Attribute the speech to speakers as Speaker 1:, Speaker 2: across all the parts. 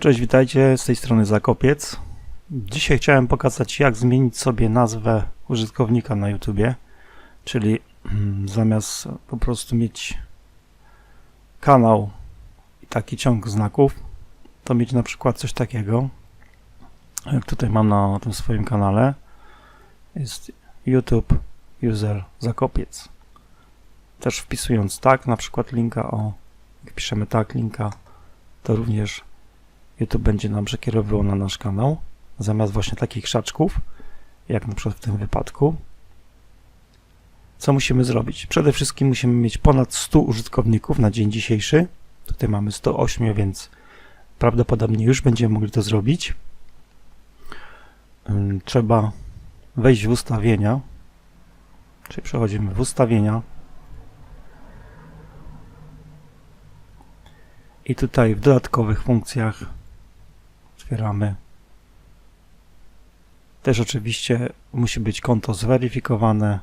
Speaker 1: Cześć, witajcie, z tej strony Zakopiec. Dzisiaj chciałem pokazać, jak zmienić sobie nazwę użytkownika na YouTubie, czyli zamiast po prostu mieć kanał i taki ciąg znaków, to mieć na przykład coś takiego, jak tutaj mam na tym swoim kanale, jest YouTube User Zakopiec. Też wpisując tak, na przykład linka o, jak piszemy tak, linka, to również YouTube będzie nam przekierowywał na nasz kanał, zamiast właśnie takich krzaczków, jak na przykład w tym wypadku. Co musimy zrobić? Przede wszystkim musimy mieć ponad 100 użytkowników na dzień dzisiejszy. Tutaj mamy 108, więc prawdopodobnie już będziemy mogli to zrobić. Trzeba wejść w ustawienia, czyli przechodzimy w ustawienia i tutaj w dodatkowych funkcjach otwieramy. Też oczywiście musi być konto zweryfikowane.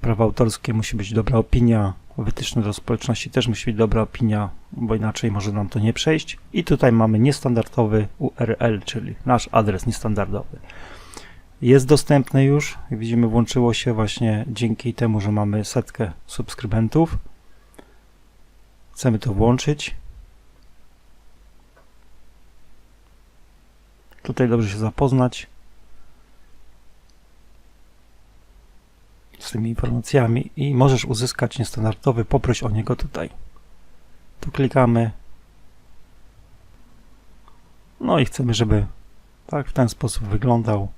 Speaker 1: Prawa autorskie musi być dobra opinia. Wytyczne do społeczności też musi być dobra opinia, bo inaczej może nam to nie przejść. I tutaj mamy niestandardowy URL, czyli nasz adres niestandardowy. Jest dostępny już. Jak widzimy, włączyło się właśnie dzięki temu, że mamy setkę subskrybentów. Chcemy to włączyć. Tutaj dobrze się zapoznać z tymi informacjami i możesz uzyskać niestandardowy, poproś o niego tutaj. Tu klikamy. No i chcemy, żeby tak w ten sposób wyglądał.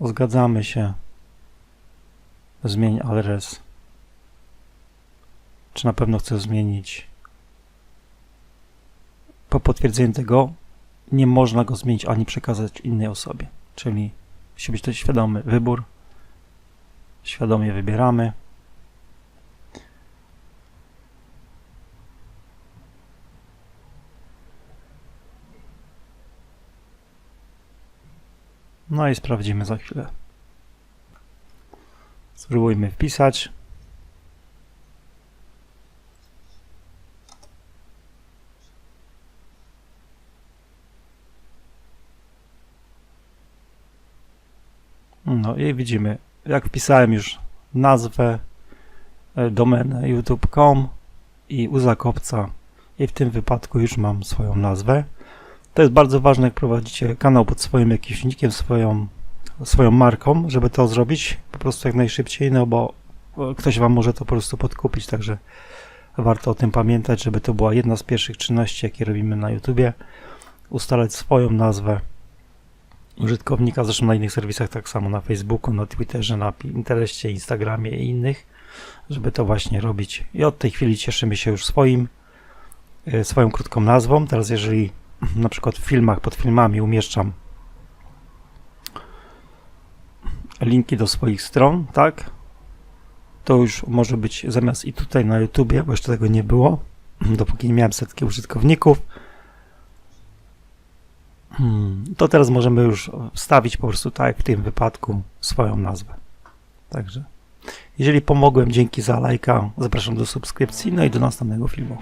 Speaker 1: Zgadzamy się. Zmień adres. Czy na pewno chcę zmienić? Po potwierdzeniu tego nie można go zmienić ani przekazać innej osobie. Czyli musi być to świadomy wybór. Świadomie wybieramy. No i sprawdzimy za chwilę. Spróbujmy wpisać. No i widzimy, jak wpisałem już nazwę, e, domenę youtube.com i u Zakopca i w tym wypadku już mam swoją nazwę. To jest bardzo ważne, jak prowadzicie kanał pod swoim jakimś nickiem, swoją, swoją marką, żeby to zrobić po prostu jak najszybciej, no bo e, ktoś Wam może to po prostu podkupić, także warto o tym pamiętać, żeby to była jedna z pierwszych czynności, jakie robimy na YouTubie, ustalać swoją nazwę użytkownika, zresztą na innych serwisach tak samo, na Facebooku, na Twitterze, na Pinterestie, Instagramie i innych, żeby to właśnie robić. I od tej chwili cieszymy się już swoim, e, swoją krótką nazwą. Teraz jeżeli na przykład w filmach, pod filmami umieszczam linki do swoich stron, tak, to już może być zamiast i tutaj na YouTubie, bo jeszcze tego nie było, dopóki nie miałem setki użytkowników, Hmm, to teraz możemy już wstawić po prostu tak jak w tym wypadku swoją nazwę. Także jeżeli pomogłem, dzięki za lajka, zapraszam do subskrypcji, no i do następnego filmu.